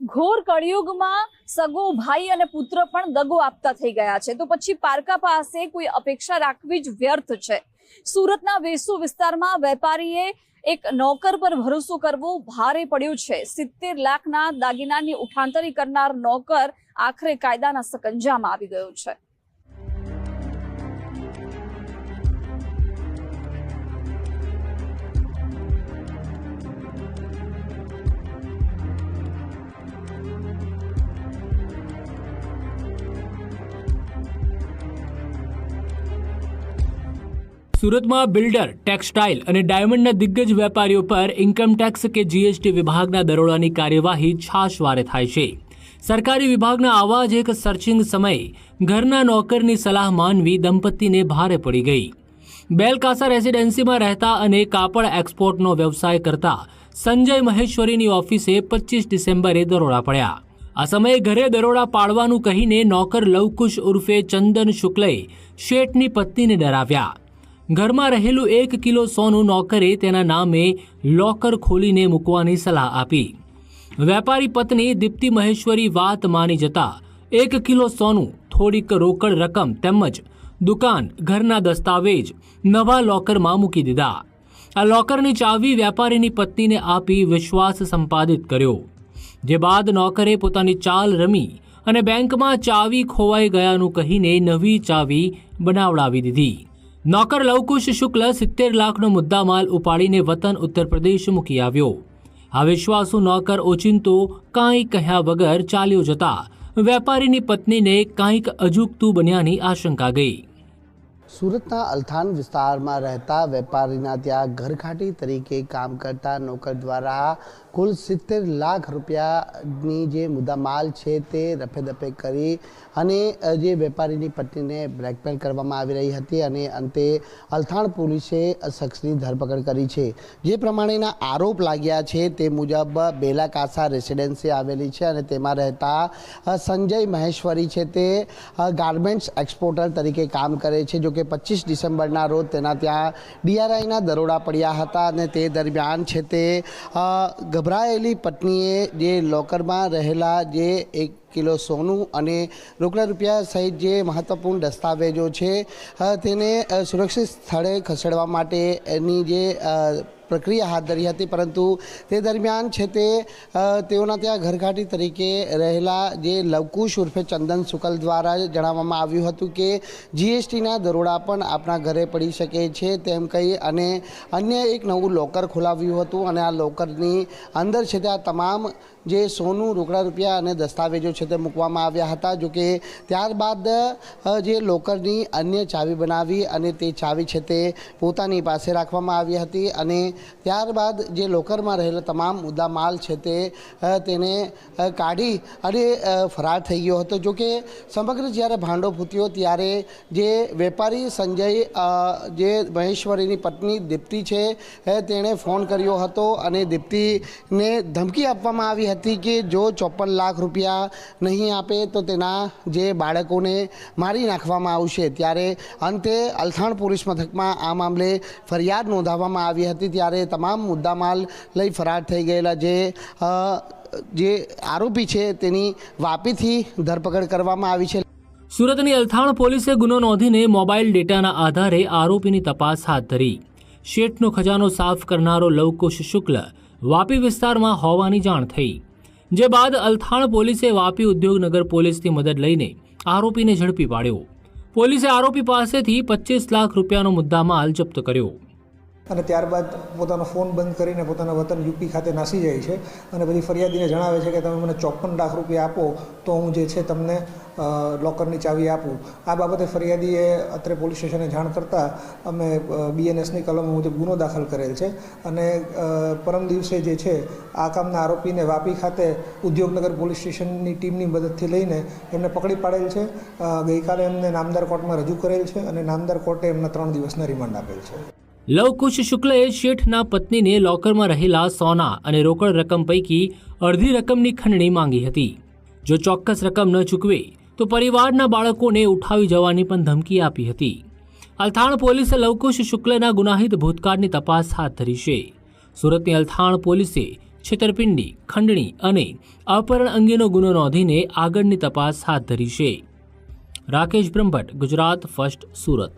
ઘોર કળિયુગમાં સગો ભાઈ અને પુત્ર પણ દગો આપતા થઈ ગયા છે. તો પછી પારકા પાસે કોઈ અપેક્ષા રાખવી જ વ્યર્થ છે. સુરતના વેસુ વિસ્તારમાં વેપારીએ એક નોકર પર ભરોસો કરવો ભારે પડ્યું છે. સિત્તેર લાખના દાગીનાની ઉઠાંતરી કરનાર નોકર આખરે કાયદાના સકંજામાં આવી ગયો છે. સુરતમાં બિલ્ડર, ટેક્સટાઇલ અને ડાયમંડના દિગ્ગજ વેપારીઓ પર ઇન્કમટેક્સ કે જીએસટી વિભાગના દરોડાની કાર્યવાહી છાશવારે થાય છે. સરકારી વિભાગના આવા જ એક સર્ચિંગ સમયે ઘરના નોકરની સલાહ માનવી દંપતીને ભારે પડી ગઈ. બેલકાસા રેસિડેન્સીમાં રહેતા અને કાપડ એક્સપોર્ટનો વ્યવસાય કરતા સંજય મહેશ્વરીની ઓફિસે પચીસ ડિસેમ્બરે દરોડા પડ્યા. આ સમયે ઘરે દરોડા પાડવાનું કહીને નોકર લવકુશ ઉર્ફે ચંદન શુક્લએ શેઠની પત્નીને ડરાવ્યા. ઘરમાં રહેલું એક કિલો સોનું નોકરે તેના નામે લોકર ખોલીને મૂકવાની સલાહ આપી. વેપારી પત્ની દીપ્તિ મહેશ્વરી વાત માની જતા એક કિલો સોનું, થોડીક રોકડ રકમ તેમજ દુકાન, ઘરના દસ્તાવેજ નવા લોકરમાં મૂકી દીધા. આ લોકરની ચાવી વેપારીની પત્નીને આપી વિશ્વાસ સંપાદિત કર્યો. જે બાદ નોકરે પોતાની ચાલ રમી અને બેંકમાં ચાવી ખોવાઈ ગયાનું કહીને નવી ચાવી બનાવડાવી દીધી. નોકર લવકુશ શુક્લ સિત્તેર લાખનો મુદ્દામાલ ઉપાડીને વતન ઉત્તર પ્રદેશ મૂકી આવ્યો. આ વિશ્વાસુ નોકર ઓચિંતો કાંઈ કહ્યા વગર ચાલ્યો જતા વેપારીની પત્નીને કાંઈક અજુગતું બન્યાની આશંકા ગઈ. સુરતના અલથાણ વિસ્તારમાં રહેતા વેપારીના ત્યાં ઘરઘાટી તરીકે કામ કરતા નોકર દ્વારા કુલ સિત્તેર લાખ રૂપિયાની જે મુદ્દામાલ છે તે રફે દફે કરી અને જે વેપારીની પત્નીને બ્લેકમેલ કરવામાં આવી રહી હતી અને અંતે અલથાણ પોલીસે શખ્સની ધરપકડ કરી છે. જે પ્રમાણેના આરોપ લાગ્યા છે તે મુજબ બેલાકાસા રેસિડેન્સી આવેલી છે અને તેમાં રહેતા સંજય મહેશ્વરી છે તે ગાર્મેન્ટ્સ એક્સપોર્ટર તરીકે કામ કરે છે જો કે પચીસ ડિસેમ્બરના રોજ તેના ત્યાં ડીઆરઆઈના દરોડા પડ્યા હતા અને તે દરમિયાન છે તે ગભરાયેલી પત્નીએ જે લોકરમાં રહેલા જે એક કિલો સોનું અને રોકડા રૂપિયા સહિત જે મહત્વપૂર્ણ દસ્તાવેજો છે તેને સુરક્ષિત સ્થળે ખસેડવા માટે એની જે પ્રક્રિયા હાથ ધરી હતી, પરંતુ તે દરમિયાન છે તે તેઓના ત્યાં ઘરઘાટી તરીકે રહેલા જે લવકુશ ઉર્ફે ચંદન શુકલ દ્વારા જણાવવામાં આવ્યું હતું કે જીએસટીના દરોડા પણ આપણા ઘરે પડી શકે છે તેમ કહી અને અન્ય એક નવું લોકર ખોલાવ્યું હતું અને આ લોકરની અંદર છે તે આ તમામ જે સોનું, રોકડા, રૂપિયા અને દસ્તાવેજો છે તે મૂકવામાં આવ્યા હતા. જો કે ત્યારબાદ જે લોકરની અન્ય ચાવી બનાવી અને તે ચાવી છે તે પોતાની પાસે રાખવામાં આવી હતી અને ત્યારબાદ જે લોકરમાં રહેલા તમામ મુદ્દા માલ છે તે તેને કાઢી અને ફરાર થઈ ગયો હતો. જો કે સમગ્ર જ્યારે ભાંડો ફૂટ્યો ત્યારે જે વેપારી સંજય જે મહેશ્વરીની પત્ની દીપ્તિ છે તેણે ફોન કર્યો હતો અને દીપ્તિને ધમકી આપવામાં આવી હતી કે જો ચોપન લાખ રૂપિયા નહીં આપે તો તેના જે બાળકોને મારી નાખવામાં આવશે. ત્યારે અંતે અલથાણ પોલીસ મથકમાં આ મામલે ફરિયાદ નોંધાવવામાં આવી હતી. ત્યારે તમામ મુદ્દામાલ લઈ ફરાર થઈ ગયેલા જે જે આરોપી છે તેની વાપીથી ધરપકડ કરવામાં આવી છે. સુરતની અલથાણ પોલીસે ગુનો નોંધીને મોબાઈલ ડેટાના આધારે આરોપીની તપાસ હાથ ધરી. શેઠનો ખજાનો સાફ કરનારો લવકુશ શુક્લ વાપી વિસ્તારમાં હોવાની જાણ થઈ. જે બાદ અલથાણ પોલીસે વાપી ઉદ્યોગનગર પોલીસની મદદ લઈને આરોપીને ઝડપી પાડ્યો. પોલીસે આરોપી પાસેથી પચીસ લાખ રૂપિયાનો મુદ્દામાલ જપ્ત કર્યો. અને ત્યારબાદ પોતાનો ફોન બંધ કરીને પોતાના વતન યુપી ખાતે નાસી જાય છે અને પછી ફરિયાદીને જણાવે છે કે તમે મને ચોપન લાખ રૂપિયા આપો તો હું જે છે તમને લોકરની ચાવી આપું. આ બાબતે ફરિયાદીએ અત્રે પોલીસ સ્ટેશને જાણ કરતાં અમે બીએનએસની કલમ મુજબ ગુનો દાખલ કરેલ છે અને પરમ દિવસે જે છે આ કામના આરોપીને વાપી ખાતે ઉદ્યોગનગર પોલીસ સ્ટેશનની ટીમની મદદથી લઈને એમને પકડી પાડેલ છે. ગઈકાલે એમને નામદાર કોર્ટમાં રજૂ કરેલ છે અને નામદાર કોર્ટે એમના ત્રણ દિવસના રિમાન્ડ આપેલ છે. લવકુશ શુક્લએ શેઠના પત્નીને લોકરમાં રહેલા સોના અને રોકડ રકમ પૈકી અડધી રકમની ખંડણી માંગી હતી. જો ચોક્કસ રકમ ન ચૂકવે, તો પરિવારના બાળકોને ઉઠાવી જવાની પણ ધમકી આપી હતી. અલથાણ પોલીસે લવકુશ શુક્લના ગુનાહિત ભૂતકાળની તપાસ હાથ ધરી છે. સુરતની અલથાણ પોલીસે છેતરપિંડી, ખંડણી અને અપહરણ અંગેનો ગુનો નોંધીને આગળની તપાસ હાથ ધરી છે. રાકેશ બ્રહ્મભટ્ટ, ગુજરાત, ફર્સ્ટ, સુરત.